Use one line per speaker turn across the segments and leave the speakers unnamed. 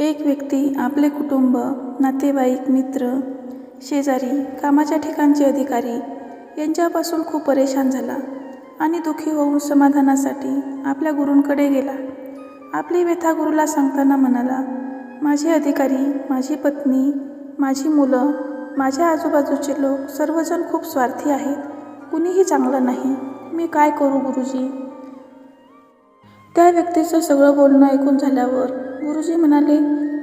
एक व्यक्ती आपले कुटुंब नातेवाईक मित्र शेजारी कामाच्या ठिकाणचे अधिकारी यांच्यापासून खूप परेशान झाला आणि दुःखी होऊन समाधानासाठी आपल्या गुरूंकडे गेला. आपली व्यथा गुरूला सांगताना म्हणाला माझे अधिकारी माझी पत्नी माझी मुलं माझ्या आजूबाजूचे लोक सर्वजण खूप स्वार्थी आहेत. कुणीही चांगलं नाही. मी काय करू गुरुजी? त्या व्यक्तीचं सगळं बोलणं ऐकून झाल्यावर गुरुजी म्हणाले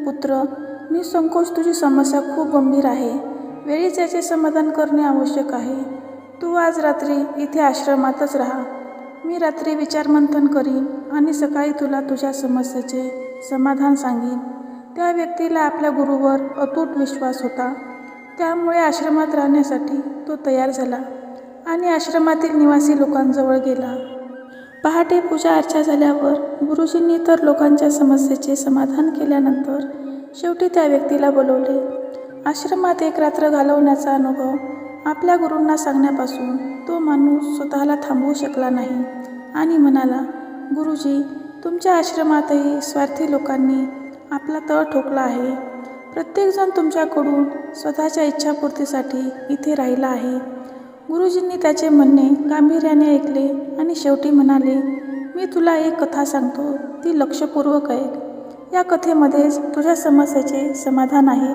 पुत्र निसंकोच तुझी समस्या खूप गंभीर आहे. वेळीच याचे समाधान करणे आवश्यक आहे. तू आज रात्री इथे आश्रमातच राहा. मी रात्री विचारमंथन करीन आणि सकाळी तुला तुझ्या समस्येचे समाधान सांगेन. त्या व्यक्तीला आपल्या गुरुवर अतूट विश्वास होता. त्यामुळे आश्रमात राहण्यासाठी तो तयार झाला आणि आश्रमातील निवासी लोकांजवळ गेला. पहाटे पूजा अर्चा झाल्यावर गुरुजींनी तर लोकांच्या समस्येचे समाधान केल्यानंतर शेवटी त्या व्यक्तीला बोलवले. आश्रमात एक रात्र घालवण्याचा अनुभव आपल्या गुरूंना सांगण्यापासून तो माणूस स्वतःला थांबवू शकला नाही आणि म्हणाला गुरुजी तुमच्या आश्रमातही स्वार्थी लोकांनी आपला तळ ठोकला आहे. प्रत्येकजण तुमच्याकडून स्वतःच्या इच्छापूर्तीसाठी इथे राहिला आहे. गुरुजींनी त्याचे म्हणणे गांभीर्याने ऐकले आणि शेवटी म्हणाले मी तुला एक कथा सांगतो ती लक्षपूर्वक ऐक. या कथेमध्येच तुझ्या समस्येचे समाधान आहे.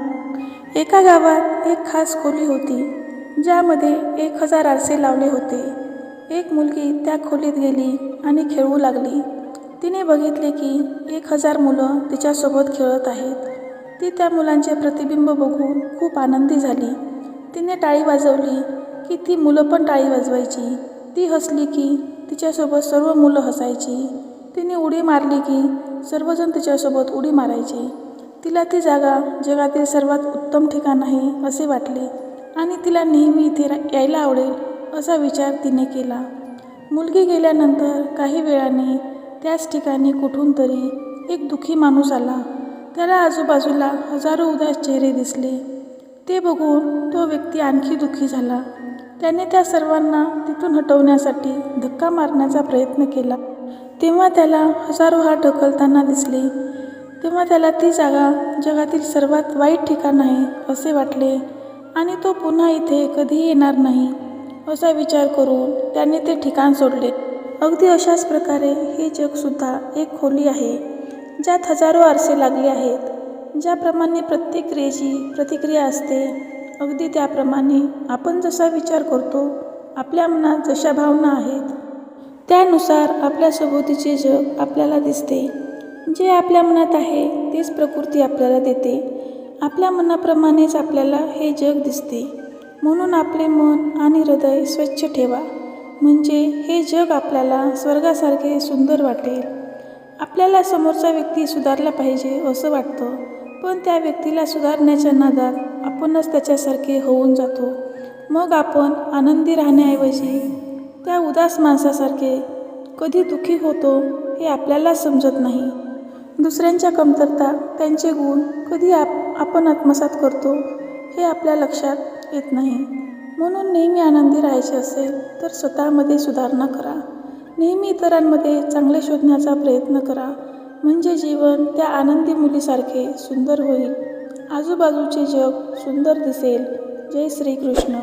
एका गावात एक खास खोली होती ज्यामध्ये एक हजार आरसे लावले होते. एक मुलगी त्या खोलीत गेली आणि खेळू लागली. तिने बघितले की एक हजार मुलं तिच्यासोबत खेळत आहेत. ती त्या मुलांचे प्रतिबिंब बघून खूप आनंदी झाली. तिने टाळी वाजवली की ती मुलं पण टाळी वाजवायची. ती हसली की तिच्यासोबत सर्व मुलं हसायची. तिने उडी मारली की सर्वजण तिच्यासोबत उडी मारायचे. तिला ती जागा जगातील सर्वात उत्तम ठिकाण आहे असे वाटले. आणि तिला नेहमी इथे रा यायला आवडेल असा विचार तिने केला. मुलगी गेल्यानंतर काही वेळाने त्याच ठिकाणी कुठून तरी एक दुःखी माणूस आला. त्याला आजूबाजूला हजारो उदास चेहरे दिसले. ते बघून तो व्यक्ती आणखी दुःखी झाला. त्याने त्या सर्वांना तिथून हटवण्यासाठी धक्का मारण्याचा प्रयत्न केला. तेव्हा त्याला हजारो हात ढकलताना दिसले. तेव्हा त्याला ती जागा जगातील सर्वात वाईट ठिकाण आहे असे वाटले. आणि तो पुन्हा इथे कधीही येणार नाही असा विचार करून त्याने ते ठिकाण सोडले. अगदी अशाच प्रकारे हे जगसुद्धा एक खोली आहे ज्यात हजारो आरसे लागले आहेत ज्याप्रमाणे प्रत्येक क्रियेची प्रतिक्रिया असते. अगदी त्याप्रमाणे आपण जसा विचार करतो आपल्या मनात जशा भावना आहेत त्यानुसार आपल्या सभोवतीचे जग आपल्याला दिसते. जे आपल्या मनात आहे तेच प्रकृती आपल्याला देते. आपल्या मनाप्रमाणेच आपल्याला हे जग दिसते. म्हणून आपले मन आणि हृदय स्वच्छ ठेवा. म्हणजे हे जग आपल्याला स्वर्गासारखे सुंदर वाटेल. आपल्याला समोरचा व्यक्ती सुधारला पाहिजे असं वाटतं पण त्या व्यक्तीला सुधारण्याच्या नादात आपणच त्याच्यासारखे होऊन जातो. मग आपण आनंदी राहण्याऐवजी त्या उदास माणसासारखे कधी दुःखी होतो हे आपल्याला समजत नाही. दुसऱ्यांच्या कमतरता त्यांचे गुण कधी आप आपण आत्मसात करतो हे आपल्या लक्षात येत नाही. म्हणून नेहमी आनंदी राहायचे असेल तर स्वतःमध्ये सुधारणा करा. नेहमी इतरांमध्ये चांगले शोधण्याचा प्रयत्न करा. म्हणजे जीवन त्या आनंदी मुलीसारखे सुंदर होईल. आजूबाजूचे जग सुंदर दिसेल. जय श्रीकृष्ण.